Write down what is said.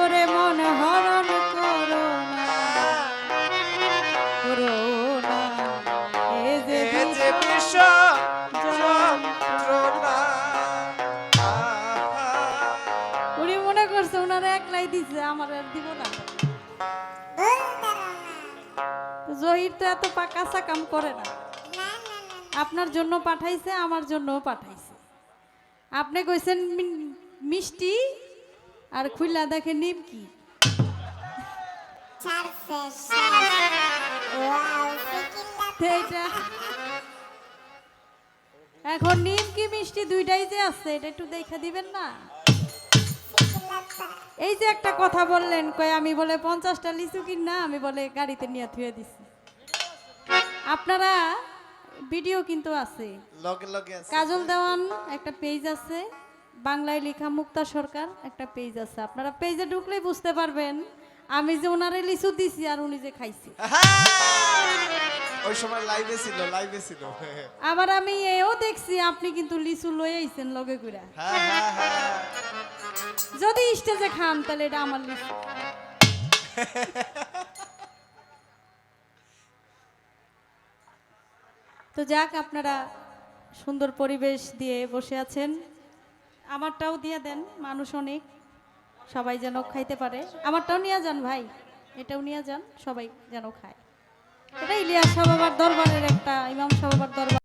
করে মন হরণ করো করছে একলাই দিছে আমার আর দিব না। জহির তো এত কাম করে না। আপনার জন্য পাঠাইছে আমার জন্যও পাঠাইছে। আপনি কইছেন মিষ্টি আর খুইলা দেখে তো। এইটা এখন নিমকি মিষ্টি দুইটাই যে আছে এটা একটু দেখা দিবেন না? এই যে একটা কথা বললেন কই আমি বলে পঞ্চাশটা লিচু কিনা আমি বলে গাড়িতে নিয়ে থুয়ে দিছি। আপনারা ভিডিও কিন্তু আছে। লগে লগে আছে। কাজল দেওয়ান একটা পেজ আছে। বাংলায় লেখা মুক্তা সরকার একটা পেজ আছে। আপনারা পেজে ঢুকলেই বুঝতে পারবেন আমি যে ওনারে লিচু দিছি আর উনি যে খাইছি! ওই সময় লাইভে ছিল লাইভে ছিল। আবার আমি এও দেখছি আপনি কিন্তু লিচু লয়ে আইছেন লগে যদি স্টেজে খান তাহলে এটা আমার লিচু। তো যাক আপনারা সুন্দর পরিবেশ দিয়ে বসে আছেন। আমারটাও দিয়ে দেন, মানুষ অনেক, সবাই যেন খাইতে পারে। আমারটাও নিয়ে যান ভাই, এটাও নিয়ে যান, সবাই যেন খায়। এটা ইলিয়াস সাহাবার দরবারের একটা, ইমাম সাহাবার দরবার